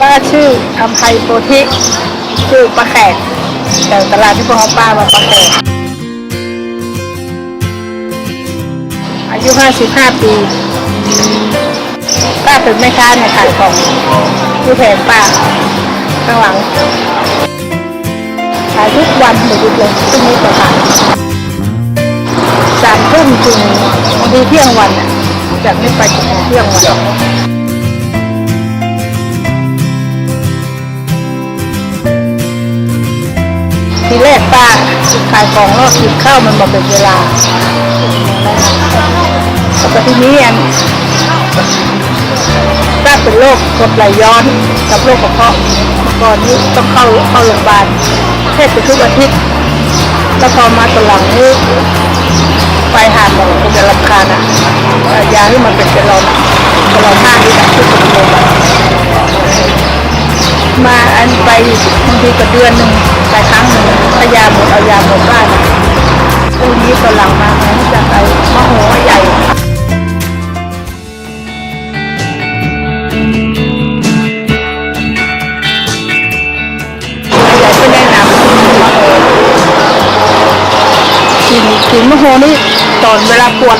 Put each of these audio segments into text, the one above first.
ป้าชื่ออัมไพโพธิชื่อป้าแขกแต่ตลาดที่พวกเขาป้ามาป้าแขกอายุ 55 ปีป้าเป็นแม่ค้าในขายของที่แผงป้าข้างหลังขายทุกวันไม่หยุดเลยพรุ่งนี้ก็ขายสามทุ่มถึงบางทีเที่ยงวันน่ะจากนี้ไปถึงเที่ยงวัน ป้าขายของแล้วกินข้าวมันมาเป็นเวลาแต่ที่นี้อันป้าเป็นโรคกรดไหลย้อนกับโรคกระเพาะก่อนนี้ต้องเข้าเข้าโรงพยาบาลแทบจะทุกอาทิตย์แล้วพอมาตอนหลังนี้ไปหาหมอคงจะรำคาญอะยาที่มันเป็นเจลอนเจลอนห้าที่แบบที่เป็นโรงพยมาอันไปบางทีก็เดือนหนึ่งไปครั้งหนึ่ง ถ้ายาหมดเอายาหมดบ้านพรุ่งนี้ตอนหลังมาเนี่จะไปมะโหใหญ่ใหญ่ก็แนะนำมะโหกินกินมะโหนี่ตอนเวลาปวด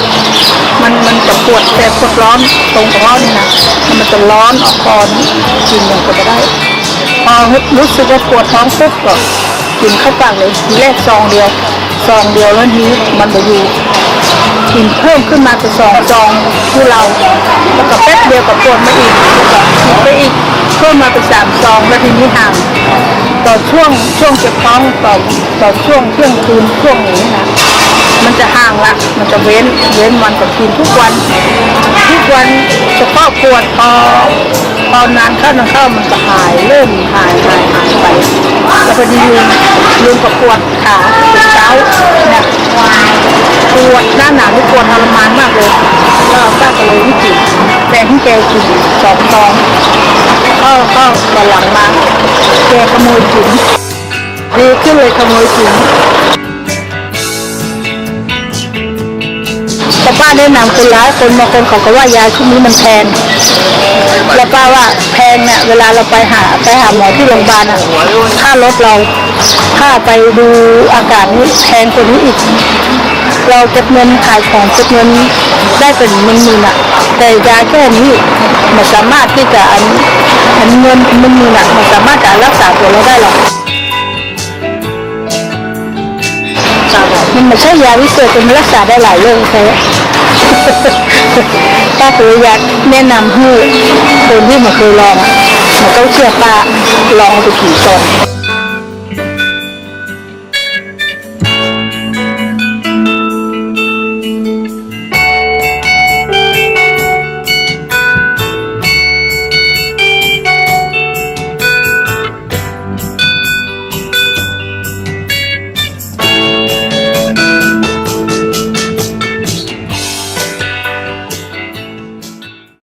มันมันจะปวดแสบปวดร้อนตรงกระเพานี่นะมันจะร้อนออกคอนี่กินอย่างก็จะได้พอรู้สึกว่าปวดท้องปุ๊บก็ กินเข้าปากเลยทีแรกซองเดียวซองเดียวแล้วทีนี้มันไปอยู่กินเพิ่มขึ้นมาเป็นสองซองผู้เราแล้วก็แป๊บเดียวก็ปวดมาอีกแล้วก็กินไปอีกเพิ่มมาเป็นสามซองแล้วทีนี้ห่างต่อช่วงช่วงเจ็บท้องต่อต่อช่วงเที่ยงคืนช่วงนี้นะมันจะหางละ มันจะเว้นเว้นวันกับกินทุกวัน ทุกวันเฉพาะปวดพอพอนานเข้านานเข้ามันจะหายเริ่มหายหายหายไปแล้วพอดีลืมลืมกับปวดขาปวดเท้าเนี่ยปวดหน้าหนาวนี่ปวดทรมานมากเลยแล้วป้าก็เลยวิจิแดงที่แกกินสองซองก็ก็ตอนหลังมาแกขโมยกินดีขึ้นเลยขโมยกิน แต่ป้าแนะนำคนร้ายคนบางคนเขาก็ว่ายาชุดนี้มันแพงแล้วป้าว่าแพงเนี่ยเวลาเราไปหาไปหาหมอที่โรงพยาบาลอะค่ารถเราค่าไปดูอากาศนี่แพงกว่านี้อีก เราเก็บเงินขายของเก็บเงินได้เป็นหมื่นๆอะแต่ยาแค่นี้มันสามารถที่จะอันอันเงินหมื่นๆอะมันสามารถจะรักษาตัวเราได้หรอกมันไม่ใช่ยาวิเศษแต่มันรักษาได้หลายโรคใช่ไหม ป้าคืออยากแนะนำให้คนที่มาเคยลองมันต้องเชื่อป้าลองไปกี่ซอง